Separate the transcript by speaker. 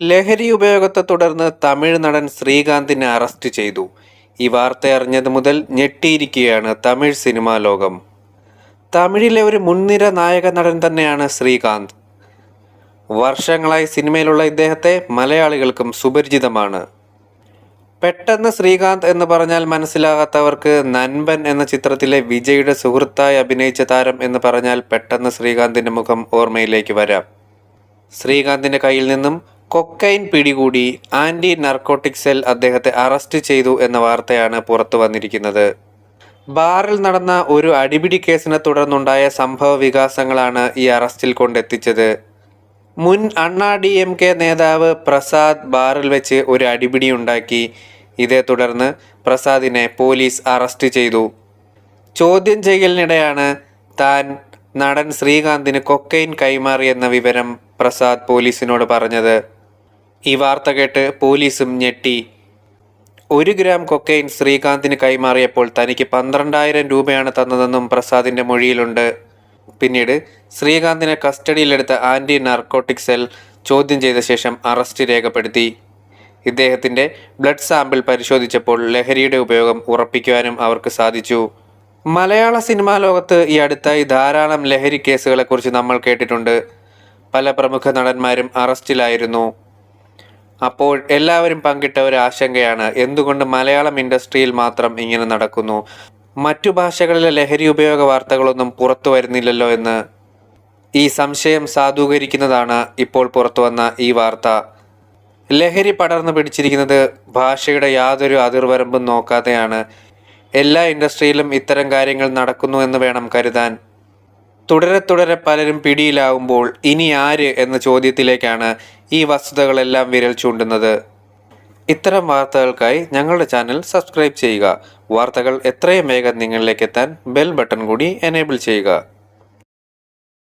Speaker 1: ലഹരി ഉപയോഗത്തെ തുടർന്ന് തമിഴ് നടൻ ശ്രീകാന്തിനെ അറസ്റ്റ് ചെയ്തു. ഈ വാർത്ത അറിഞ്ഞത് മുതൽ ഞെട്ടിയിരിക്കുകയാണ് തമിഴ് സിനിമാ ലോകം. തമിഴിലെ ഒരു മുൻനിര നായക നടൻ തന്നെയാണ് ശ്രീകാന്ത്. വർഷങ്ങളായി സിനിമയിലുള്ള ഇദ്ദേഹത്തെ മലയാളികൾക്കും സുപരിചിതമാണ്. പെട്ടെന്ന് ശ്രീകാന്ത് എന്ന് പറഞ്ഞാൽ മനസ്സിലാകാത്തവർക്ക് നൻപൻ എന്ന ചിത്രത്തിലെ വിജയുടെ സുഹൃത്തായി അഭിനയിച്ച താരം എന്ന് പറഞ്ഞാൽ പെട്ടെന്ന് ശ്രീകാന്തിന്റെ മുഖം ഓർമ്മയിലേക്ക് വരാം. ശ്രീകാന്തിന്റെ കയ്യിൽ നിന്നും കൊക്കൈൻ പിടികൂടി ആന്റി നർക്കോട്ടിക് സെൽ അദ്ദേഹത്തെ അറസ്റ്റ് ചെയ്തു എന്ന വാർത്തയാണ് പുറത്തു വന്നിരിക്കുന്നത്. ബാറിൽ നടന്ന ഒരു അടിപിടി കേസിനെ തുടർന്നുണ്ടായ സംഭവ വികാസങ്ങളാണ് ഈ അറസ്റ്റിൽ കൊണ്ടെത്തിച്ചത്. മുൻ അണ്ണാ ഡി എം കെ നേതാവ് പ്രസാദ് ബാറിൽ വെച്ച് ഒരു അടിപിടി ഉണ്ടാക്കി. ഇതേ തുടർന്ന് പ്രസാദിനെ പോലീസ് അറസ്റ്റ് ചെയ്തു. ചോദ്യം ചെയ്യലിനിടെയാണ് താൻ നടൻ ശ്രീകാന്തിന് കൊക്കൈൻ കൈമാറിയെന്ന വിവരം പ്രസാദ് പോലീസിനോട് പറഞ്ഞത്. ഈ വാർത്ത കേട്ട് പോലീസും ഞെട്ടി. ഒരു ഗ്രാം കൊക്കൈൻ ശ്രീകാന്തിന് കൈമാറിയപ്പോൾ തനിക്ക് പന്ത്രണ്ടായിരം രൂപയാണ് തന്നതെന്നും പ്രസാദിന്റെ മൊഴിയിലുണ്ട്. പിന്നീട് ശ്രീകാന്തിനെ കസ്റ്റഡിയിലെടുത്ത ആന്റി നാർക്കോട്ടിക് സെൽ ചോദ്യം ചെയ്ത ശേഷം അറസ്റ്റ് രേഖപ്പെടുത്തി. ഇദ്ദേഹത്തിന്റെ ബ്ലഡ് സാമ്പിൾ പരിശോധിച്ചപ്പോൾ ലഹരിയുടെ ഉപയോഗം ഉറപ്പിക്കുവാനും അവർക്ക് സാധിച്ചു. മലയാള സിനിമാ ലോകത്ത് ഈ അടുത്തായി ധാരാളം ലഹരി കേസുകളെക്കുറിച്ച് നമ്മൾ കേട്ടിട്ടുണ്ട്. പല പ്രമുഖ നടന്മാരും അറസ്റ്റിലായിരുന്നു. അപ്പോൾ എല്ലാവരും പങ്കിട്ട ഒരു ആശങ്കയാണ്. എന്തുകൊണ്ട് മലയാളം ഇൻഡസ്ട്രിയിൽ മാത്രം ഇങ്ങനെ നടക്കുന്നു? മറ്റു ഭാഷകളിലെ ലഹരി ഉപയോഗ വാർത്തകളൊന്നും പുറത്തു വരുന്നില്ലല്ലോ എന്ന് ഈ സംശയം സാധൂകരിക്കുന്നതാണ് ഇപ്പോൾ പുറത്തു വന്ന ഈ വാർത്ത. ലഹരി പടർന്നു പിടിച്ചിരിക്കുന്നത് ഭാഷയുടെ യാതൊരു അതിർവരമ്പും നോക്കാതെയാണ്. എല്ലാ ഇൻഡസ്ട്രിയിലും ഇത്തരം കാര്യങ്ങൾ നടക്കുന്നു എന്ന് വേണം കരുതാൻ. തുടരെ തുടരെ പലരും പിടിയിലാവുമ്പോൾ ഇനി ആര് എന്ന ചോദ്യത്തിലേക്കാണ് ഈ വസ്തുതകളെല്ലാം വിരൽ ചൂണ്ടുന്നത്. ഇത്തരം വാർത്തകൾക്കായി ഞങ്ങളുടെ ചാനൽ സബ്സ്ക്രൈബ് ചെയ്യുക. വാർത്തകൾ എത്രയും വേഗം നിങ്ങളിലേക്ക് എത്താൻ ബെൽ ബട്ടൺ കൂടി എനേബിൾ ചെയ്യുക.